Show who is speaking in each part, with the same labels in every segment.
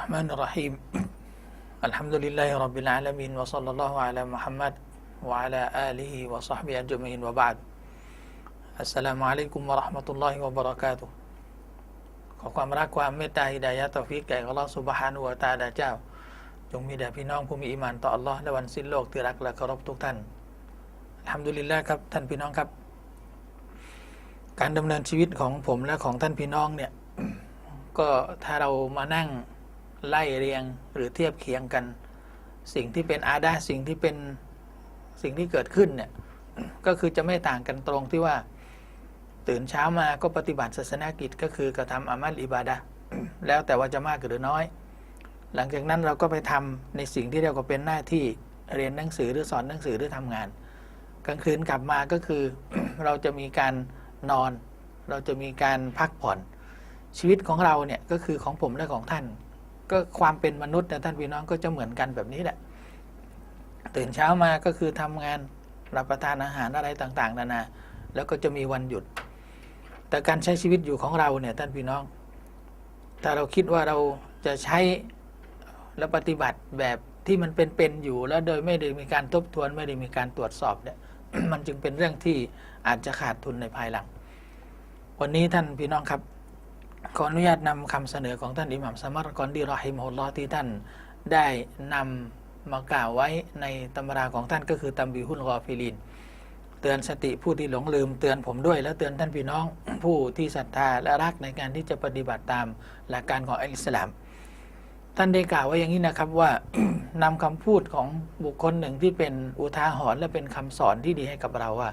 Speaker 1: الرحمن الرحيم الحمد لله رب العالمين وصلى الله على محمد وعلى آله وصحبه أجمعين وبعد السلام عليكم ورحمة الله وبركاته ขอความรักความเมตตาฮิดายะตอฟิกแก่อัลลอฮฺสุบฮานุวะตะอาลาเจ้า จงมีแด่พี่น้องผู้มีอิมานต่ออัลลอฮ์ในวันสิ้นโลกที่รักและเคารพทุกท่านทำดุลิลละครับ ท่านพี่น้องครับ การดำเนินชีวิตของผมและของท่านพี่น้องเนี่ย ก็ถ้าเรามานั่ง ไล่เรียงหรือเทียบเคียงกัน สิ่งที่เป็นอาดาสิ่งที่เป็นสิ่งที่เกิดขึ้นเนี่ยก็คือจะไม่ต่างกันตรงที่ว่า ตื่นเช้ามาก็ปฏิบัติศาสนากิจก็คือกระทำอามัลอิบาดะแล้วแต่ว่าจะมากหรือน้อย หลังจากนั้นเราก็ไปทำในสิ่งที่เรียกว่าเป็นหน้าที่เรียนหนังสือหรือสอนหนังสือหรือทำงาน กลางคืนกลับมาก็คือ เราจะมีการนอน เราจะมีการพักผ่อนชีวิตของเราเนี่ยก็คือของผมและของท่าน ก็ความเป็นมนุษย์นะท่านพี่น้องก็จะเหมือนกันแบบนี้แหละ ตื่นเช้ามาก็คือทำงานรับประทานอาหารอะไรต่างๆนานา แล้วก็จะมีวันหยุด แต่การใช้ชีวิตอยู่ของเราเนี่ยท่านพี่น้อง ถ้าเราคิดว่าเราจะใช้และปฏิบัติแบบที่มันเป็นๆอยู่แล้วโดยไม่ได้มีการทบทวนไม่ได้มีการตรวจสอบเนี่ยมันจึงเป็นเรื่องที่อาจจะขาดทุนในภายหลัง วันนี้ท่านพี่น้องครับ ขออนุญาตนำคำเสนอของท่านอิหม่ามสมัรกอนดีรอฮิมฮุลลอฮ์ที่ท่านได้นำมากล่าวไว้ในตำราของท่านก็คือตัมบีฮุลกอฟิลิน เตือนสติผู้ที่หลงลืม เตือนผมด้วย และเตือนท่านพี่น้องผู้ที่ศรัทธาและรักในการที่จะปฏิบัติตามหลักการของอิสลาม ท่านได้กล่าวไว้อย่างนี้นะครับว่านำคำพูดของบุคคลหนึ่งที่เป็นอุทาหรณ์และเป็นคำสอนที่ดีให้กับเราว่า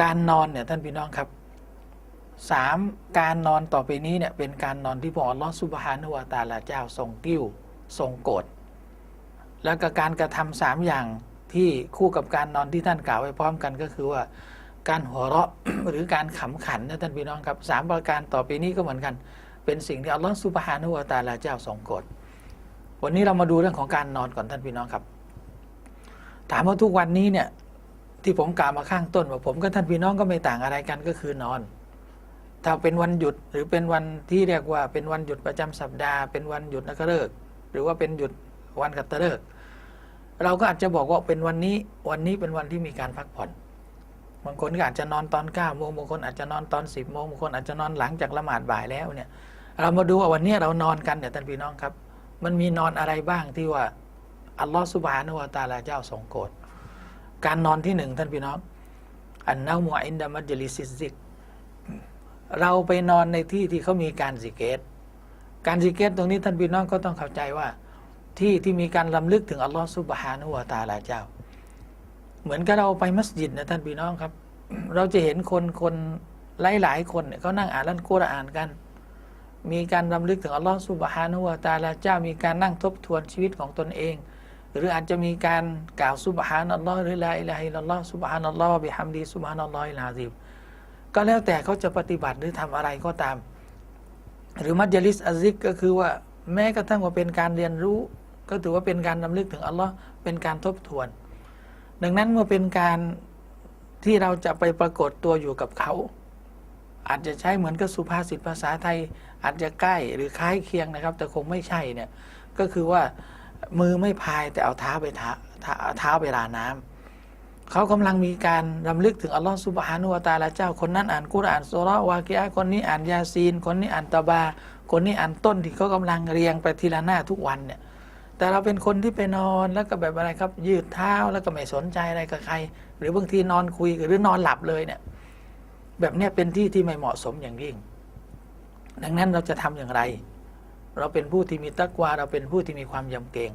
Speaker 1: การนอนเนี่ยท่านพี่น้องครับ สามการนอนต่อไปนี้เนี่ยเป็นการนอนที่พอลอสุบฮานุวาตาลาเจ้าทรงกิ้วทรงโกรธแล้วก็การกระทำสามอย่างที่คู่กับการนอนที่ท่านกล่าวไว้พร้อมกันก็คือว่า การหัวเราะหรือการขำขันนะท่านพี่น้องครับสามประการต่อไปนี้ก็เหมือนกัน เป็นสิ่งที่อัลลอฮฺสุบฮานุวาตาลาเจ้าทรงโกรธวันนี้เรามาดูเรื่องของการนอนก่อนท่านพี่น้องครับ ถามว่าทุกวันนี้เนี่ยที่ผมกล่าวมาข้างต้นว่าผมกับท่านพี่น้องก็ไม่ต่างอะไรกันก็คือนอน ถ้าเป็นวันหยุดหรือเป็นวันที่เรียกว่าเป็นวันหยุดประจำสัปดาห์ เป็นวันหยุดนักฤกษ์หรือว่าเป็นหยุดวันกัตฤกษ์เราก็อาจจะบอกว่าเป็นวันนี้วันนี้เป็นวันที่มีการพักผ่อนบางคนก็อาจจะนอนตอน9ก้าโมงบางคนอาจจะนอนตอน 10บโมงบางคนอาจจะนอนหลังจากละหมาดบ่ายแล้วเนี่ย เรามาดูว่าวันนี้เรานอนกันเนี่ยท่านพี่น้องครับ มันมีนอนอะไรบ้างที่ว่าอัลลอฮฺสุบฮานุวะตาลาเจ้าทรงโกรธการนอนที่หนึ่งท่านพี่น้อง อันนามัวอินดามัจลิซิซิก เราไปนอนในที่ที่เขามีการสิเกต การสิเกตตรงนี้ท่านพี่น้องก็ต้องเข้าใจว่า ที่ที่มีการลำลึกถึงอัลลอฮฺสุบฮานุวะตาลาเจ้า เหมือนกับเราไปมัสยิดนะท่านพี่น้องครับ เราจะเห็นคนคนหลายหลายคนเนี่ยเขานั่งอ่านลันกุรอานกัน มีการรำลึกถึงอัลลอฮฺสุบฮานุวะตาลาเจ้า มีการนั่งทบทวนชีวิตของตนเอง หรืออาจจะมีการกล่าวสุบฮานัลลอฮ์หรือลาอิลาฮิลลอฮ์สุบฮานัลลอฮ์บิฮัมดีสุบฮานัลลอฮ์อิลาซิม ก็แล้วแต่เขาจะปฏิบัติหรือทำอะไรก็ตาม หรือมัจลิสอาซิกก็คือว่าแม้กระทั่งว่าเป็นการเรียนรู้ ก็ถือว่าเป็นการรำลึกถึงอัลลอฮ์เป็นการทบทวน ดังนั้นเมื่อเป็นการที่เราจะไปปรากฏตัวอยู่กับเขา อาจจะใช้เหมือนกับสุภาษิตภาษาไทย อาจจะใกล้หรือคล้ายเคียงนะครับ แต่คงไม่ใช่เนี่ยก็คือว่ามือไม่พายแต่เอาเท้าไปเท้าเท้าเท้าไปลาน้ำ เขากำลังมีการรำลึกถึงอัลลอฮฺสุบฮานุวะตาลาเจ้าคนนั้นอ่านกุรอานสุรวากิอะห์คนนี้อ่านยาซีน คนนี้อ่านตะบา คนนี้อ่านต้นที่เขากำลังเรียงไปทีละหน้าทุกวันเนี่ยแต่เราเป็นคนที่ไปนอนแล้วก็แบบอะไรครับ ยืดเท้าแล้วก็ไม่สนใจอะไรกับใคร หรือบางทีนอนคุยหรือนอนหลับเลยเนี่ยแบบนี้เป็นที่ที่ไม่เหมาะสมอย่างยิ่ง ดังนั้นเราจะทำอย่างไร เราเป็นผู้ที่มีตักวาเราเป็นผู้ที่มีความยำเกรง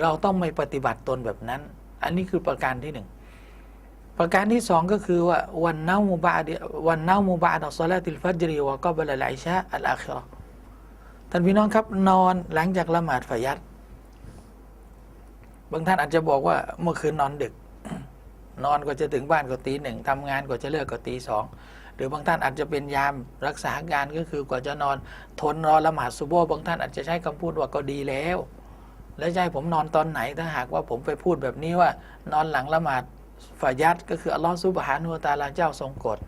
Speaker 1: เราต้องไม่ปฏิบัติตนแบบนั้น อันนี้คือประการที่หนึ่ง ประการที่สองก็คือว่าวันเน่ามูบาดวันเน่ามูบาดอัลซอลาติลฟัจรีวะก็บลลอิชาอัลอาคิราท่านพี่น้องครับ นอนหลังจากละหมาดฟายัดบางท่านอาจจะบอกว่าเมื่อคืนนอนดึก นอนก็จะถึงบ้านก็ตีหนึ่งทำงานก็จะเลิกก็ตีสองหรือบางท่านอาจจะเป็นยามรักษาการก็คือกว่าจะนอน ทนรอละหมาดซุโบบางท่านอาจจะใช้คำพูดว่าก็ดีแล้ว แล้วจะให้ผมนอนตอนไหนถ้าหากว่าผมไปพูดแบบนี้ว่า นอนหลังละหมาด ฟายัดก็คืออัลลอฮฺซุบฮานุวตาลาเจ้าทรงกฎ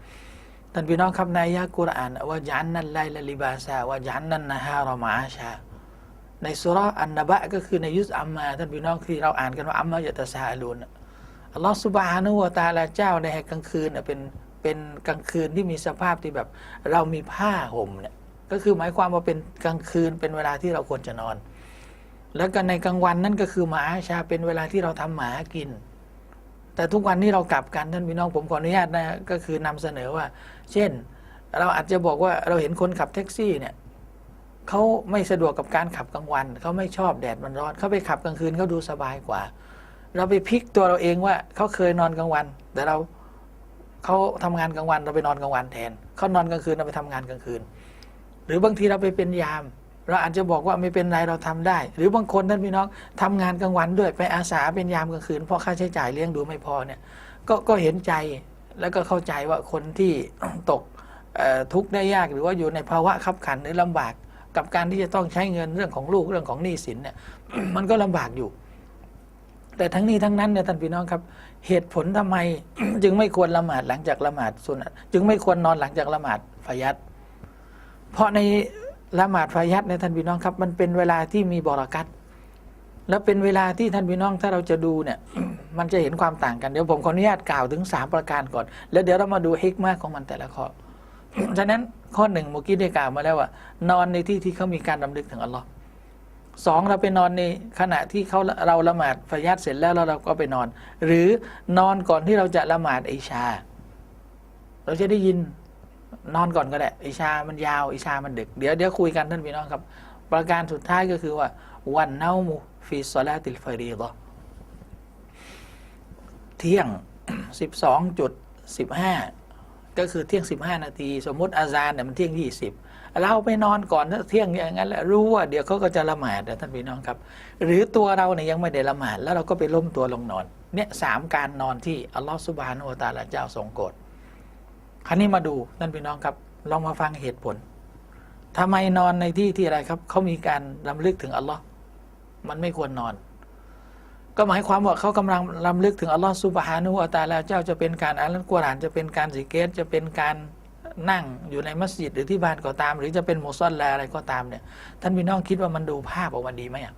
Speaker 1: ท่านพี่น้องครับในยะกุรอานว่าจันนันไลละลิบาซาว่าจันนันนะฮารอมาชา ในสุรอันนบะก็คือในยุสอัมมาท่านพี่น้องที่เราอ่านกันว่าอัมมายะตะซาลูนอัลลอฮฺสุบฮานะฮูวตาลาเจ้าในกลางคืนน่ะเป็นเป็นกลางคืนที่มีสภาพที่แบบเรามีผ้าห่มเนี่ยก็คือหมายความว่าเป็นกลางคืนเป็นเวลาที่เราควรจะนอน แล้วก็ในกลางวันนั่นก็คือหมาอาชาเป็นเวลาที่เราทำหมากิน แต่ทุกวันนี้เรากลับกันท่านพี่น้องผมขออนุญาตนะก็คือนำเสนอว่า เช่น เราอาจจะบอกว่าเราเห็นคนขับแท็กซี่เนี่ยเขาไม่สะดวกกับการขับกลางวันเขาไม่ชอบแดดมันร้อนเขาไปขับกลางคืนเขาดูสบายกว่า เราไปพลิกตัวเราเองว่าเขาเคยนอนกลางวัน แต่เราเขาทำงานกลางวันเราไปนอนกลางวันแทนเขานอนกลางคืนเราไปทำงานกลางคืน หรือบางทีเราไปเป็นยาม เราอาจจะบอกว่าไม่เป็นไรเราทำได้ หรือบางคนท่านพี่น้องทำงานกลางวันด้วยไปอาสาเป็นยามกลางคืนเพราะค่าใช้จ่ายเลี้ยงดูไม่พอเนี่ยก็ก็เห็นใจแล้วก็เข้าใจว่าคนที่ตกทุกข์ได้ยากหรือว่าอยู่ในภาวะขับขันหรือลำบากกับการที่จะต้องใช้เงินเรื่องของลูกเรื่องของหนี้สินเนี่ยมันก็ลำบากอยู่ แต่ทั้งนี้ทั้งนั้นเนี่ยท่านพี่น้องครับ เหตุผลทำไมจึงไม่ควรละหมาดหลังจากละหมาดสุนัตจึงไม่ควรนอนหลังจากละหมาดฟายัดเพราะใน ละหมาดฟายัดเนี่ยท่านพี่น้องครับ มันเป็นเวลาที่มีบรากัตแล้วเป็นเวลาที่ท่านพี่น้องถ้าเราจะดูเนี่ย มันจะเห็นความต่างกัน เดี๋ยวผมขออนุญาตกล่าวถึงสามประการก่อน แล้วเดี๋ยวเรามาดูฮิกมากของมันแต่ละข้อฉะนั้นข้อหนึ่งเมื่อกี้ได้กล่าวมาแล้วว่า นอนในที่ที่เขามีการดำลึกถึงอัลลอฮ์สองเราไปนอนในขณะที่เขาเราละหมาดฟายัดเสร็จแล้วเราก็ไปนอน หรือนอนก่อนที่เราจะละหมาดอิชา เราจะได้ยิน นอนก่อนก็ได้อิชามันยาวอิชามันดึก เดี๋ยวเดี๋ยวคุยกันท่านพี่น้องครับ ประการสุดท้ายก็คือว่า วันเนามุฟีซอลาติลฟรีดะเที่ยงสิบสองจุดสิบห้าก็คือเที่ยง 15 นาที สมมติอาซานเนี่ยมันเที่ยง 20 เราไปนอนก่อนถ้าเที่ยงอย่างนั้นแหละรู้ว่าเดี๋ยวเขาก็จะละหมาดนะท่านพี่น้องครับ หรือตัวเราเนี่ยยังไม่ได้ละหมาด แล้วเราก็ไปล้มตัวลงนอนเนี่ยสามการนอนที่อัลลอฮฺสุบฮานุตาลาเจ้าทรงโกรธ คราวนี้มาดูท่านพี่น้องครับ ลองมาฟังเหตุผลทำไมนอนในที่ที่อะไรครับ เขามีการรำลึกถึงอัลลอฮ์มันไม่ควรนอน ก็หมายความว่าเขากำลังรำลึกถึงอัลลอฮ์ซุบฮานุวะตะอาลาเจ้าจะเป็นการอ่านอัลกุรอานจะเป็นการสิกเกตจะเป็นการนั่งอยู่ในมัสยิดหรือที่บ้านก็ตาม หรือจะเป็นโมซอลลาอะไรก็ตามเนี่ย ท่านพี่น้องคิดว่ามันดูภาพออกมาดีไหมอะ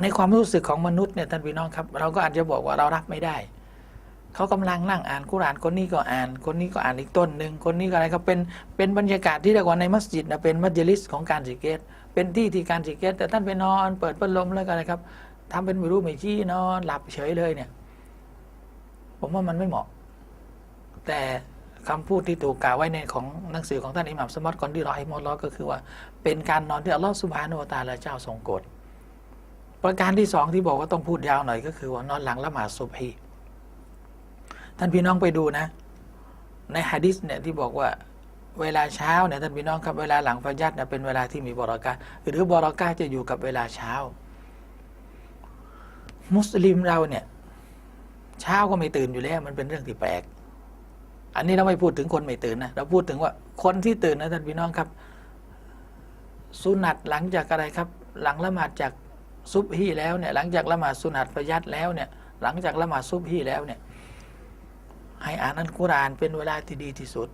Speaker 1: ในความรู้สึกของมนุษย์เนี่ยท่านพี่น้องครับ เราก็อาจจะบอกว่าเรารับไม่ได้ เขากำลังนั่งอ่านกุรานคนนี้ก็อ่าน คนนี้ก็อ่านอีกต้นหนึ่งคนนี้ก็อะไรครับเป็นเป็นบรรยากาศที่เรียกว่าในมัสยิดนะเป็นมัจลิสของการสิกเกตเป็นที่ที่การสิกเกตแต่ท่านไปนอนเปิดพัดลมแล้วก็อะไรครับทำเป็นไม่รู้ไม่ชี้นอนหลับเฉยเลยเนี่ย ผมว่ามันไม่เหมาะ แต่คำพูดที่ถูกกล่าวไว้ในของหนังสือของท่านอิหม่ามสมัตก่อนที่รอให้มอลลอก็คือว่า เป็นการนอนที่อัลลอฮฺสุบฮานุวตาลาเจ้าทรงโกรธประการที่สองที่บอกว่าต้องพูดยาวหน่อยก็คือว่านอนหลังละหมาดซุบฮี ท่านพี่น้องไปดูนะ ในฮะดิษเนี่ยที่บอกว่าเวลาเช้าเนี่ยท่านพี่น้องครับเวลาหลังฟายัดเนี่ยเป็นเวลาที่มีบรากาหรือบรากาจะอยู่กับเวลาเช้า มุสลิมเราเนี่ย เช้าก็ไม่ตื่นอยู่แล้ว มันเป็นเรื่องที่แปลก อันนี้เราไม่พูดถึงคนไม่ตื่นนะเราพูดถึงว่าคนที่ตื่นนะท่านพี่น้องครับ สุนัตหลังจากอะไรครับ หลังละหมาดจากซุบฮีแล้วเนี่ย หลังจากละหมาดสุนัตฟยัดแล้วเนี่ย หลังจากละหมาดซุบฮีแล้วเนี่ย ให้อ่านอัลกุรอานเป็นเวลาที่ดีที่สุด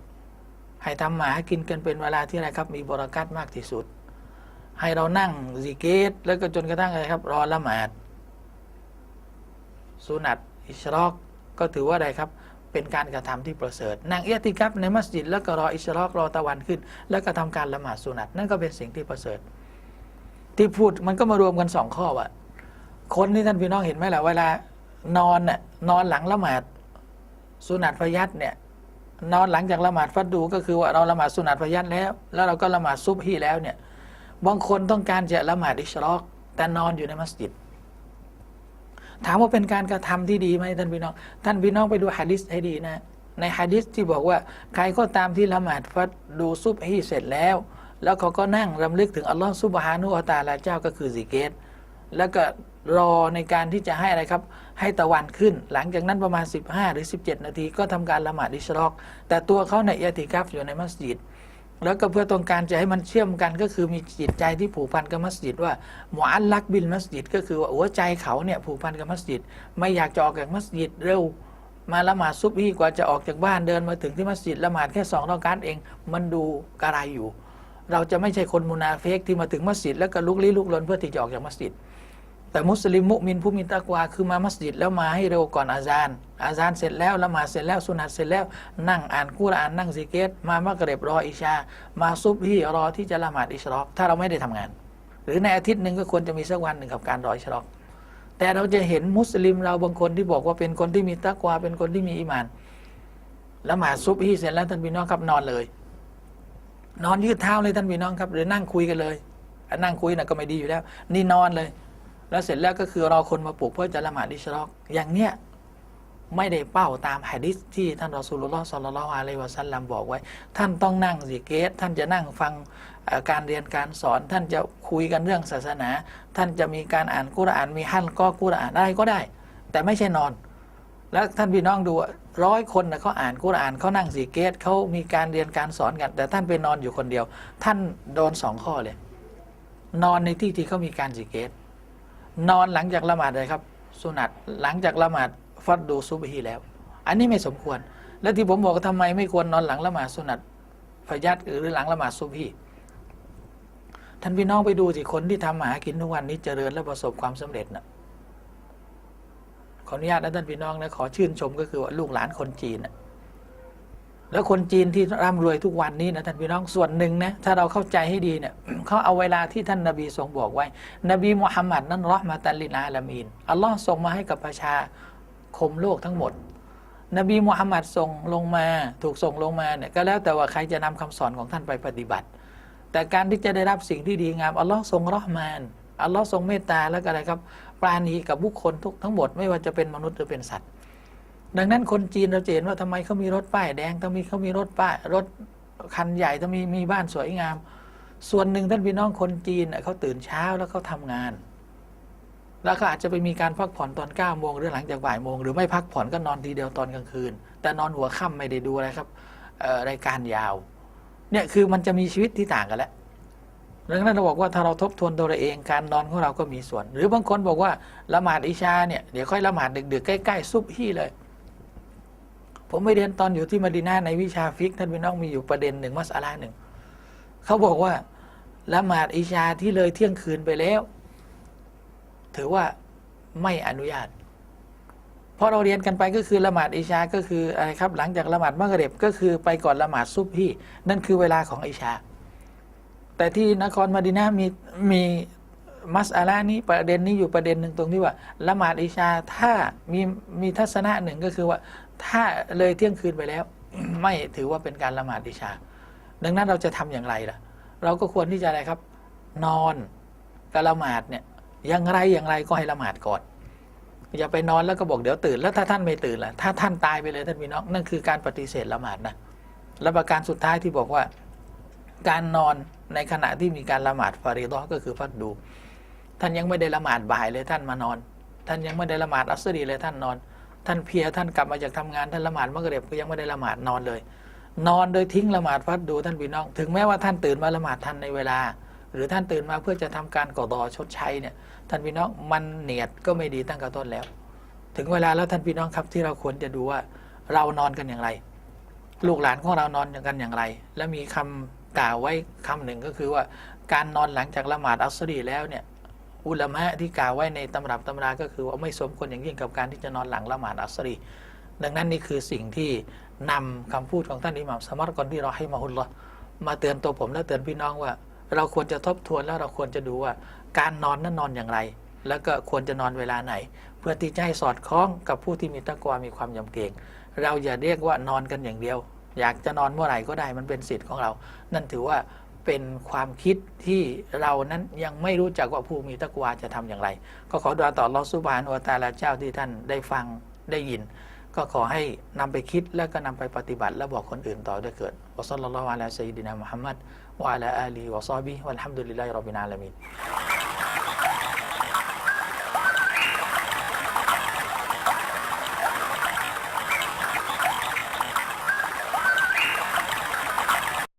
Speaker 1: ให้ทำหมากินกันเป็นเวลาที่อะไรครับ มีบรากัตมากที่สุด ให้เรานั่งซิกเกตแล้วก็จนกระทั่งอะไรครับ รอละหมาดสุนัตอิชรอกก็ถือว่าอะไรครับ เป็นการกระทำที่ประเสริฐนั่งเอียติกับในมัสยิดแล้วก็รออิชรอกรอตะวันขึ้น แล้วก็ทำการละหมาดสุนัตนั่นก็เป็นสิ่งที่ประเสริฐ ที่พูดมันก็มารวมกันสองข้อว่าคนที่ท่านพี่น้องเห็นไหมล่ะเวลานอนน่ะนอนหลังละหมาด สุนัตฟยัดเนี่ยนอนหลังจากละหมาดฟัดดูก็คือว่าเราละหมาดสุนัตฟยัดแล้ว แล้วเราก็ละหมาดซุบฮีแล้วเนี่ยบางคนต้องการจะละหมาดอิชรอกแต่นอนอยู่ในมัสยิด ถามว่าเป็นการกระทำที่ดีไหมท่านพี่น้อง ท่านพี่น้องไปดูฮะดิษให้ดีนะ ในฮะดิษที่บอกว่า ใครก็ตามที่ละหมาดฟัดดูซุบฮีเสร็จแล้ว แล้วเขาก็นั่งรำลึกถึงอัลลอฮฺซุบฮานุอัตาลาเจ้าก็คือซิเกตแล้วก็ รอในการที่จะให้อะไรครับ ให้ตะวันขึ้น หลังจากนั้นประมาณ 15 หรือ 17 นาทีก็ทำการละหมาดอิชรอก แต่ตัวเขาในยอิติกัฟอยู่ในมัสยิด แล้วก็เพื่อต้องการจะให้มันเชื่อมกันก็คือมีจิตใจที่ผูกพันกับมัสยิดว่าหมอัลลักบินมัสยิด ก็คือว่าหัวใจเขาเนี่ยผูกพันกับมัสยิด ไม่อยากจะออกจากมัสยิดเร็วมาละหมาดซุบฮีกว่าจะออกจากบ้านเดินมาถึงที่มัสยิดละหมาดแค่สองรอการเอง มันดูกระไรอยู่ เราจะไม่ใช่คนมุนาเฟกที่มาถึงมัสยิดแล้วก็ลุกลี้ลุกลนเพื่อที่จะออกจากมัสยิด แต่มุสลิมมุมินผู้มีตะกวาคือมามัสยิดแล้วมาให้เร็วก่อนอาซานอาซานเสร็จแล้วละหมาดเสร็จแล้วสุนัตเสร็จแล้วนั่งอ่านกุรอานนั่งซิกเกตมามะกเร็บรออิชา มาซุบฮีรอที่จะละหมาดอิชรอกถ้าเราไม่ได้ทำงาน หรือในอาทิตย์หนึ่งก็ควรจะมีสักวันหนึ่งกับการรออิชรอกแต่เราจะเห็นมุสลิมเราบางคนที่บอกว่าเป็นคนที่มีตะกวาเป็นคนที่มีอีหมานละหมาดซุบฮีเสร็จแล้วท่านพี่น้องครับนอนเลย นอนยืดเท้าเลยท่านพี่น้องครับ หรือนั่งคุยกันเลยนั่งคุยน่ะก็ไม่ดีอยู่แล้ว นี่นอนเลย แล้วเสร็จแล้วก็คือรอคนมาปลุกเพื่อจะละหมาดอิชรอกอย่างเนี้ยไม่ได้เป้าตามหะดิษที่ท่านรอสูลุลลอฮ์ศ็อลลัลลอฮุอะลัยวะซัลลัมบอกไว้ ท่านต้องนั่งสิเกตท่านจะนั่งฟังการเรียนการสอน ท่านจะคุยกันเรื่องศาสนา ท่านจะมีการอ่านกุรอานมีฮั่นก็กุรอานอะไรก็ได้ แต่ไม่ใช่นอน แล้วท่านพี่น้องดูร้อยคนนะเขาอ่านกุรอานเขานั่งสีเกตเขามีการเรียนการสอนกัน แต่ท่านไปนอนอยู่คนเดียว ท่านโดนสองข้อเลย นอนในที่ที่เขามีการสีเกต นอนหลังจากละหมาดเลยครับ สุนัตหลังจากละหมาดฟัดดูซุบฮีแล้ว อันนี้ไม่สมควร และที่ผมบอกว่าทำไมไม่ควรนอนหลังละหมาดสุนัตฟยัดหรือหลังละหมาดซุบฮีท่านพี่น้องไปดูสิคนที่ทำมาหากินทุกวันนี้เจริญและประสบความสำเร็จนะขออนุญาตนะท่านพี่น้องนะขอชื่นชมก็คือว่าลูกหลานคนจีนนะ แล้วคนจีนที่ร่ำรวยทุกวันนี้นะท่านพี่น้องส่วนหนึ่งนะถ้าเราเข้าใจให้ดีเนี่ยเขาเอาเวลาที่ท่านนบีทรงบอกไว้ นบีมุฮัมมัดนั้นรอมาตัลลิลอาลามีนอัลลอฮ์ส่งมาให้กับประชาคมโลกทั้งหมด นบีมุฮัมมัดส่งลงมาถูกส่งลงมาเนี่ยก็แล้วแต่ว่าใครจะนำคำสอนของท่านไปปฏิบัติ แต่การที่จะได้รับสิ่งที่ดีงามอัลลอฮ์ทรงรอมานอัลลอฮ์ทรงเมตตาแล้วก็อะไรครับปราณีกับบุคคลทุกทั้งหมด ไม่ว่าจะเป็นมนุษย์หรือเป็นสัตว์ ดังนั้นคนจีนเราจะเห็นว่าทำไมเขามีรถป้ายแดงทำไมเขามีรถป้ายรถคันใหญ่ทำไมมีบ้านสวยงาม ส่วนหนึ่งท่านพี่น้องคนจีนเขาตื่นเช้าแล้วเขาทำงาน แล้วก็อาจจะไปมีการพักผ่อนตอน9ก้าโมงหรือหลังจากบ่ายโมงหรือไม่พักผ่อนก็นอนทีเดียวตอนกลางคืน แต่นอนหัวค่ำไม่ได้ดูอะไรครับรายการยาว เนี่ยคือมันจะมีชีวิตที่ต่างกันแล้วดังนั้นเราบอกว่าถ้าเราทบทวนตัวเราเองการนอนของเราก็มีส่วน หรือบางคนบอกว่าละหมาดอิชาเนี่ยเดี๋ยวค่อยละหมาดดึกๆใกล้ๆซุบฮี่เลย ผมไปเรียนตอนอยู่ที่มะดีนาในวิชาฟิกท่านพี่น้องมีอยู่ประเด็นหนึ่งมัสอาลาหนึ่งเขาบอกว่าละหมาดอิชาที่เลยเที่ยงคืนไปแล้ว ถือว่าไม่อนุญาตพราะเราเรียนกันไปก็คือละหมาดอิชาก็คืออะไรครับ หลังจากละหมาดมักริบก็คือไปก่อนละหมาดซุบฮี่นั่นคือเวลาของอิชา แต่ที่นครมะดีนามีมี มัสอาลานี้ประเด็นนี้อยู่ประเด็นหนึ่งตรงที่ว่าละหมาดอิชาถ้ามีมีทัศนะหนึ่งก็คือว่า ถ้าเลยเที่ยงคืนไปแล้ว ไม่ถือว่าเป็นการละหมาดอิชา ดังนั้นเราจะทำอย่างไรล่ะ เราก็ควรที่จะอะไรครับ นอนกับละหมาดเนี่ยอย่างไรอย่างไรก็ให้ละหมาดก่อนอย่าไปนอนแล้วก็บอกเดี๋ยวตื่นแล้วถ้าท่านไม่ตื่นล่ะถ้าท่านตายไปเลยท่านพี่น้องนั่นคือการปฏิเสธละหมาดนะและประการสุดท้ายที่บอกว่า การนอนในขณะที่มีการละหมาดฟาริดอก็คือฟัดดู ท่านยังไม่ได้ละหมาดบ่ายเลยท่านมานอน ท่านยังไม่ได้ละหมาดอัสรีเลยท่านนอน ท่านเพียท่านกลับมาจากทำงานท่านละหมาดมักเร็บก็ยังไม่ได้ละหมาดนอนเลย นอนโดยทิ้งละหมาดฟัดดูท่านพี่น้อง ถึงแม้ว่าท่านตื่นมาละหมาดทันในเวลา หรือท่านตื่นมาเพื่อจะทำการก่อดอชดใช้เนี่ยท่านพี่น้องมันเนียดก็ไม่ดีตั้งแต่ต้นแล้ว ถึงเวลาแล้วท่านพี่น้องครับที่เราควรจะดูว่าเรานอนกันอย่างไร ลูกหลานของเรานอนกันอย่างไร และมีคำกล่าวไว้คำหนึ่งก็คือว่าการนอนหลังจากละหมาดอัสรีแล้วเนี่ย อุลามะที่กล่าวไว้ในตำรับตำราก็คือว่าไม่สมควรอย่างยิ่งกับการที่จะนอนหลังละหมาดอัสรี ดังนั้นนี่คือสิ่งที่นำคำพูดของท่านอิหม่ามสมัตกอนที่เราให้มาฮุลลอฮ์มาเตือนตัวผมและเตือนพี่น้องว่า เราควรจะทบทวนแล้วเราควรจะดูว่า การนอนนั้นนอนอย่างไร แล้วก็ควรจะนอนเวลาไหน เพื่อที่จะให้สอดคล้องกับผู้ที่มีตะกวามีความยำเกรงเราอย่าเรียกว่านอนกันอย่างเดียว อยากจะนอนเมื่อไหร่ก็ได้มันเป็นสิทธิ์ของเรา นั่นถือว่า เป็นความคิดที่เรานั้นยังไม่รู้จักว่าผู้มีตะกวาจะทำอย่างไร ก็ขอดวาต่อลอสุบานอวตาลาเจ้าที่ท่านได้ฟังได้ยิน ก็ขอให้นำไปคิดแล้วก็นำไปปฏิบัติ และบอกคนอื่นต่อด้วยเกิดวะซัลลัลลอฮุอะลาซัยยิดินะมุฮัมมัดวะอะลาอาลีวะซอบีวัลฮัมดุลิลลาฮิร็อบบิลอาลามีน